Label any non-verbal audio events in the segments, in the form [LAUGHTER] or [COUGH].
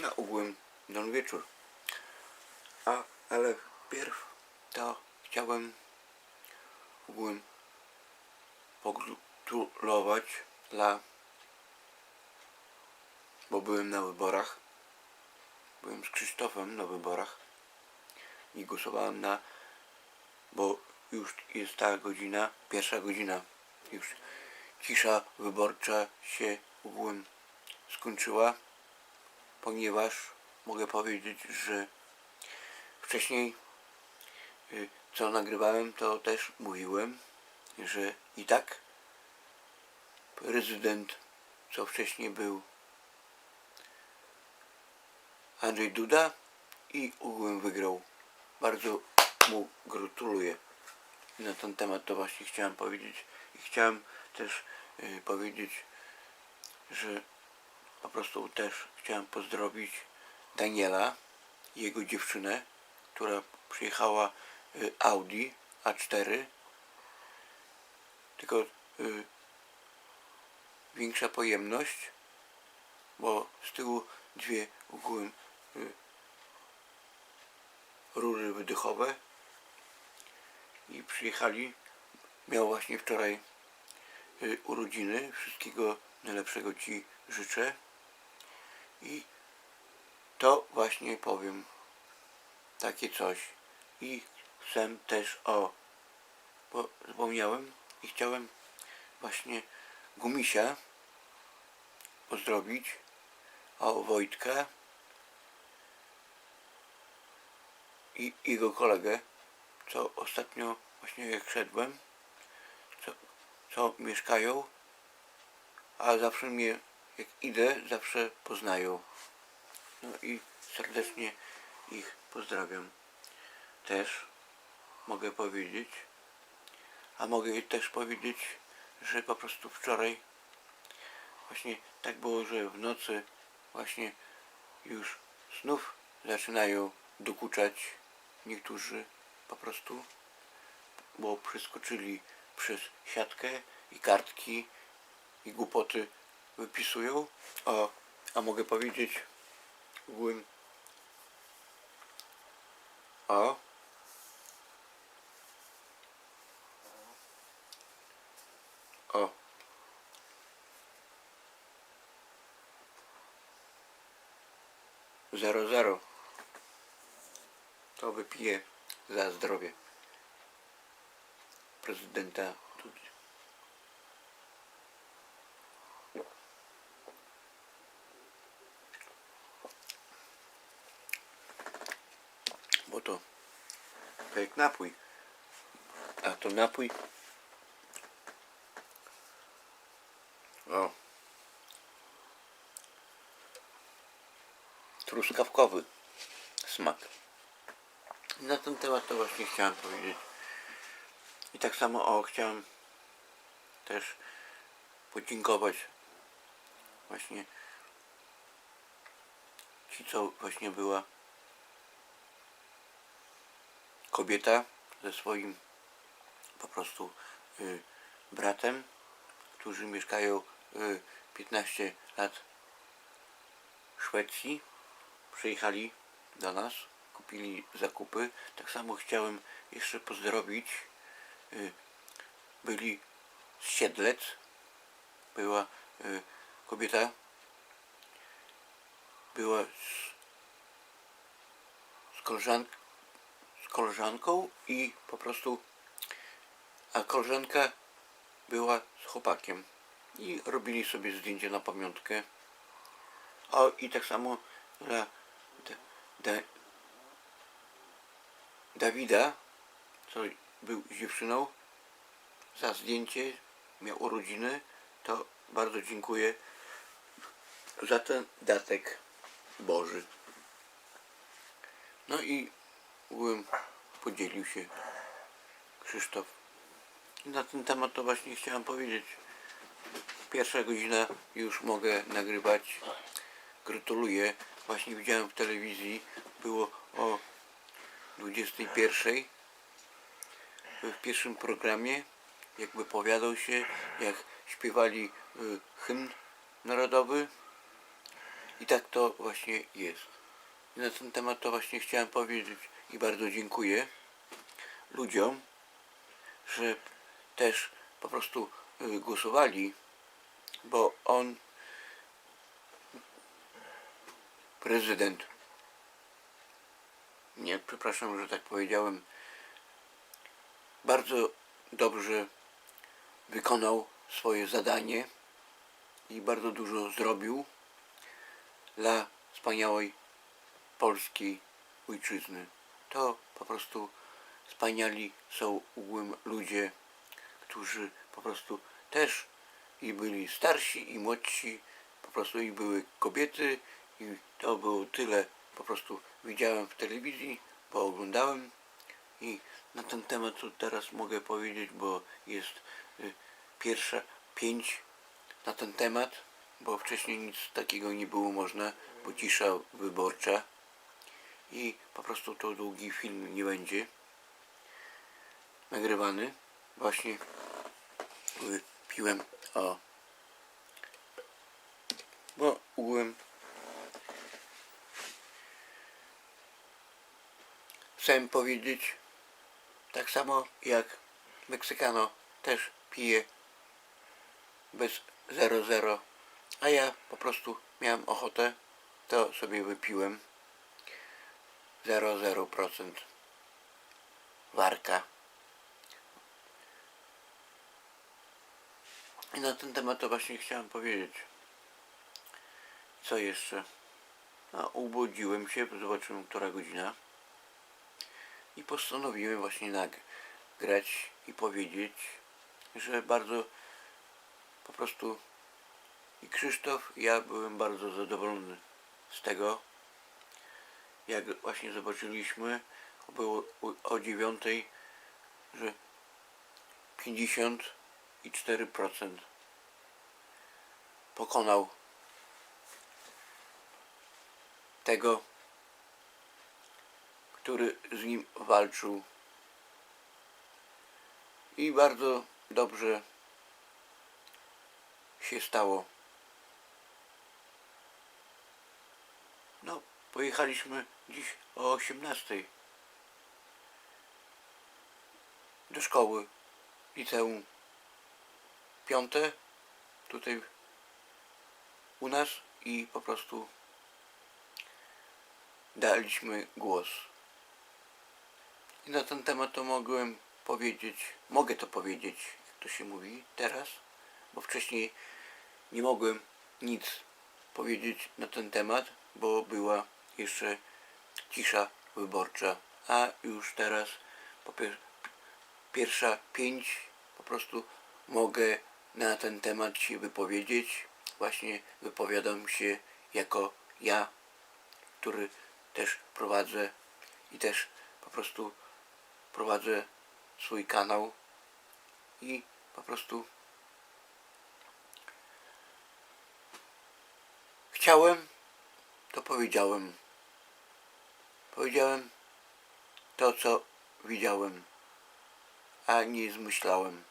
na ogółem don wieczór. A, ale wpierw to chciałem ogółem pogratulować dla bo byłem na wyborach. Byłem z Krzysztofem na wyborach i głosowałem na bo już jest ta godzina, pierwsza godzina. Już cisza wyborcza się ogółem skończyła ponieważ mogę powiedzieć, że wcześniej y, co nagrywałem to też mówiłem, że i tak prezydent co wcześniej był Andrzej Duda i ogółem wygrał. Bardzo mu gratuluję. Na ten temat to właśnie chciałem powiedzieć. I chciałem też y, powiedzieć, że po prostu też chciałem pozdrowić Daniela jego dziewczynę, która przyjechała y, Audi A4. Tylko y, większa pojemność, bo z tyłu dwie ogółem y, rury wydechowe i przyjechali. Miał właśnie wczoraj y, urodziny. Wszystkiego najlepszego Ci życzę. I to właśnie powiem takie coś. I chcę też o, bo zapomniałem i chciałem właśnie Gumisia pozdrowić, o Wojtka i jego kolegę, co ostatnio właśnie jak szedłem, co, co mieszkają, a zawsze mnie, jak idę, zawsze poznają. No i serdecznie ich pozdrawiam. Też mogę powiedzieć, a mogę też powiedzieć, że po prostu wczoraj właśnie tak było, że w nocy właśnie już znów zaczynają dokuczać niektórzy po prostu, bo przeskoczyli przez siatkę i kartki i głupoty wypisują. O, a mogę powiedzieć ogółem o o zero zero to wypiję za zdrowie prezydenta. Bo to, to jak napój. A to napój. O. Truskawkowy smak. Na ten temat to właśnie chciałem powiedzieć. I tak samo o chciałem też podziękować właśnie ci co właśnie była kobieta ze swoim po prostu y, bratem, którzy mieszkają y, 15 lat w Szwecji. Przyjechali do nas, kupili zakupy. Tak samo chciałem jeszcze pozdrowić. Y, byli z Siedlec. Była y, kobieta. Była z, z, koleżank, z koleżanką i po prostu a koleżanka była z chłopakiem i robili sobie zdjęcie na pamiątkę. O i tak samo dla da, da, Dawida, co był z dziewczyną, za zdjęcie, miał urodziny, to bardzo dziękuję za ten datek Boży. No i byłem, podzielił się Krzysztof. I na ten temat to właśnie chciałem powiedzieć. Pierwsza godzina już mogę nagrywać. Gratuluję. Właśnie widziałem w telewizji, było o 21 w pierwszym programie, jak wypowiadał się, jak śpiewali y, hymn narodowy, I tak to właśnie jest. I na ten temat to właśnie chciałem powiedzieć i bardzo dziękuję ludziom, że też po prostu y, głosowali, bo on, prezydent, nie, przepraszam, że tak powiedziałem, bardzo dobrze wykonał swoje zadanie i bardzo dużo zrobił dla wspaniałej polskiej ojczyzny. To po prostu wspaniali są ugłym ludzie, którzy po prostu też i byli starsi i młodsi, po prostu i były kobiety i to było tyle po prostu widziałem w telewizji, bo oglądałem i na ten temat to teraz mogę powiedzieć, bo jest y, pierwsza pięć na ten temat, bo wcześniej nic takiego nie było można, bo cisza wyborcza i po prostu to długi film nie będzie nagrywany. Właśnie piłem o. Bo ugłem chciałem powiedzieć tak samo jak Meksykano też pije bez 0,0 a ja po prostu miałem ochotę to sobie wypiłem 0,0% warka. I na ten temat to właśnie chciałem powiedzieć. Co jeszcze? No, ubudziłem się, zobaczyłem która godzina. I postanowiłem właśnie nagrać i powiedzieć, że bardzo po prostu i Krzysztof, ja byłem bardzo zadowolony z tego, jak właśnie zobaczyliśmy, było o dziewiątej, że 54% pokonał tego, który z nim walczył. I bardzo dobrze się stało. No, pojechaliśmy dziś o 18 do szkoły, liceum piąte, tutaj u nas i po prostu daliśmy głos. I na ten temat to mogłem powiedzieć, mogę to powiedzieć, jak to się mówi teraz, bo wcześniej nie mogłem nic powiedzieć na ten temat, bo była jeszcze cisza wyborcza, a już teraz po pier pierwsza pięć po prostu mogę na ten temat się wypowiedzieć. Właśnie wypowiadam się jako ja, który też prowadzę i też po prostu prowadzę swój kanał i po prostu chciałem, to powiedziałem. Powiedziałem to, co widziałem, a nie zmyślałem.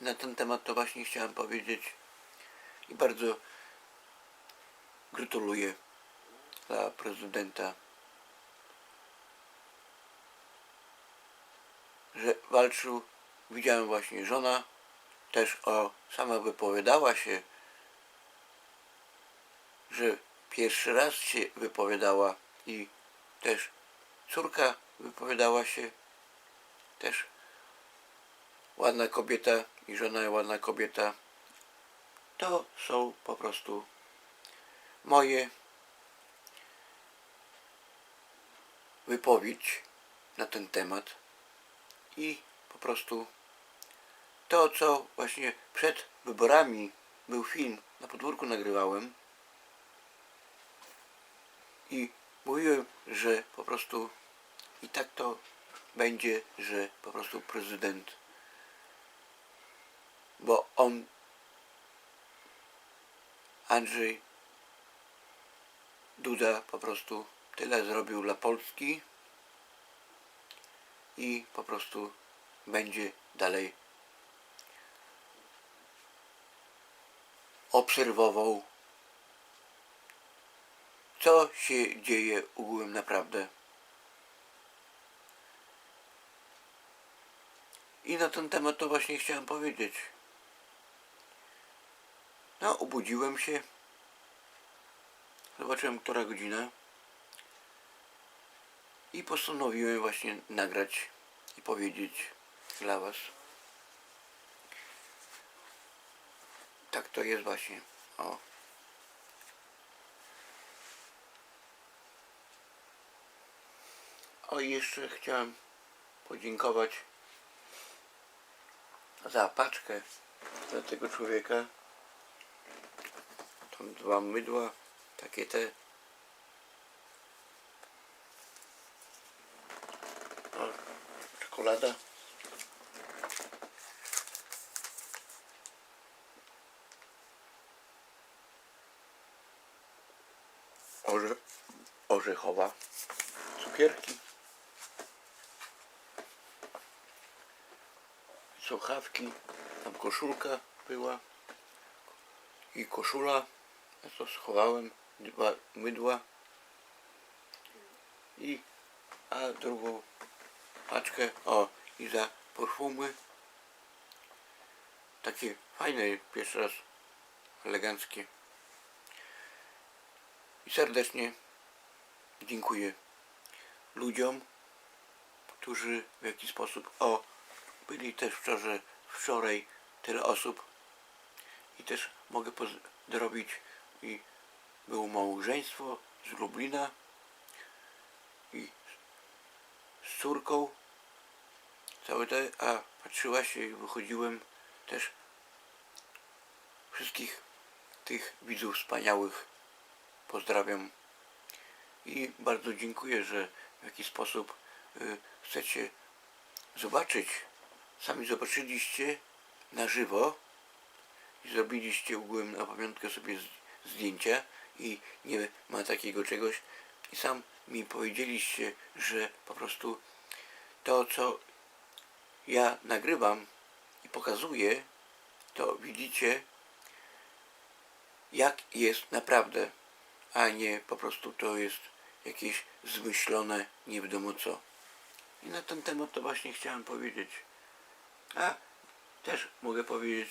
Na ten temat to właśnie chciałem powiedzieć i bardzo gratuluję dla prezydenta, że walczył. Widziałem właśnie żona też o sama wypowiadała się, że pierwszy raz się wypowiadała i też córka wypowiadała się też ładna kobieta i żona ładna kobieta. To są po prostu moje wypowiedź na ten temat i po prostu to, co właśnie przed wyborami był film, na podwórku nagrywałem i mówiłem, że po prostu i tak to będzie, że po prostu prezydent, bo on, Andrzej Duda po prostu tyle zrobił dla Polski i po prostu będzie dalej obserwował co się dzieje ogółem naprawdę. I na ten temat to właśnie chciałem powiedzieć. No, obudziłem się. Zobaczyłem, która godzina. I postanowiłem właśnie nagrać i powiedzieć dla Was. Tak to jest właśnie. O. O i jeszcze chciałem podziękować za paczkę dla tego człowieka. Tam dwa mydła, takie te. O, czekolada. Orze, orzechowa. Cukierki. Słuchawki, tam koszulka była i koszula, ja to schowałem, dwa mydła i a drugą paczkę, o i za perfumy takie fajne, pierwszy raz eleganckie. I serdecznie dziękuję ludziom, którzy w jakiś sposób o byli też wczoraj, wczoraj tyle osób. I też mogę pozdrowić i było małżeństwo z Lublina i z córką. Całe te, a patrzyła się i wychodziłem też wszystkich tych widzów wspaniałych. Pozdrawiam. I bardzo dziękuję, że w jakiś sposób y, chcecie zobaczyć sami zobaczyliście na żywo i zrobiliście ogółem na pamiątkę sobie zdjęcia i nie ma takiego czegoś i sam mi powiedzieliście, że po prostu to co ja nagrywam i pokazuję, to widzicie jak jest naprawdę, a nie po prostu to jest jakieś zmyślone nie wiadomo co. I na ten temat to właśnie chciałem powiedzieć. A też mogę powiedzieć,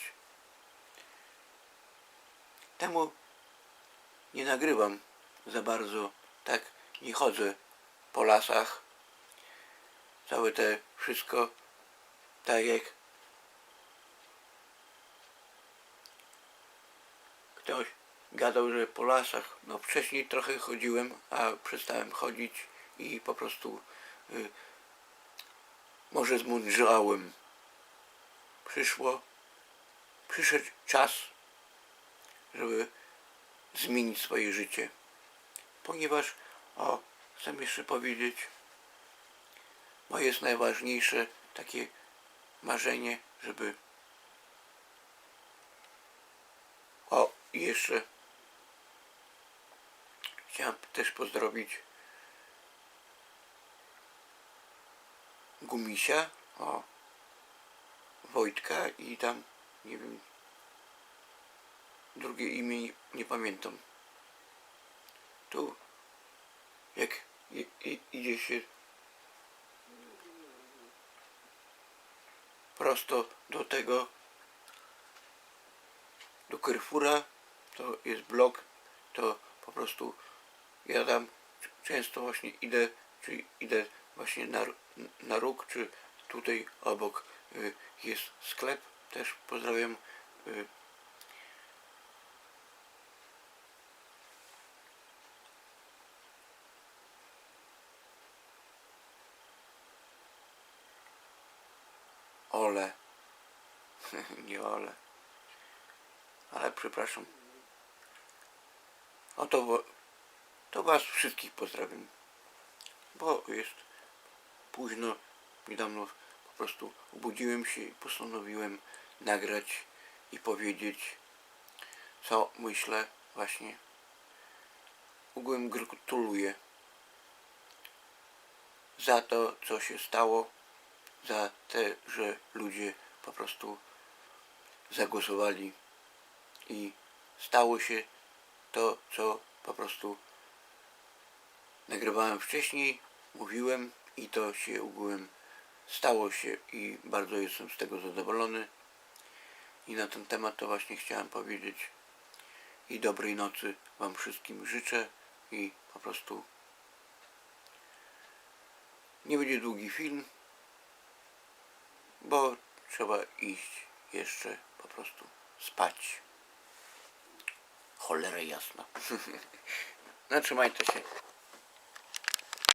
temu nie nagrywam za bardzo, tak nie chodzę po lasach. Całe te wszystko tak jak ktoś gadał, że po lasach. No wcześniej trochę chodziłem, a przestałem chodzić i po prostu y, może zmądrzałem przyszło, przyszedł czas, żeby zmienić swoje życie. Ponieważ, o, chcę jeszcze powiedzieć, moje jest najważniejsze takie marzenie, żeby o, jeszcze chciałem też pozdrowić Gumisia, o, Wojtka i tam, nie wiem, drugie imię nie, nie pamiętam. Tu, jak i, i, idzie się prosto do tego, do Carrefoura, to jest blok, to po prostu ja tam często właśnie idę, czy idę właśnie na, na róg, czy tutaj obok jest sklep, też pozdrawiam y, Ole. [LAUGHS] Nie Ole. Ale przepraszam. O to, to was wszystkich pozdrawiam. Bo jest późno, niedawno prostu obudziłem się i postanowiłem nagrać i powiedzieć, co myślę właśnie. Ogółem gratuluję za to, co się stało, za te, że ludzie po prostu zagłosowali i stało się to, co po prostu nagrywałem wcześniej, mówiłem i to się ogółem stało się i bardzo jestem z tego zadowolony. I na ten temat to właśnie chciałem powiedzieć. I dobrej nocy Wam wszystkim życzę i po prostu nie będzie długi film, bo trzeba iść jeszcze po prostu spać. Cholera jasna. [LAUGHS] no trzymajcie się.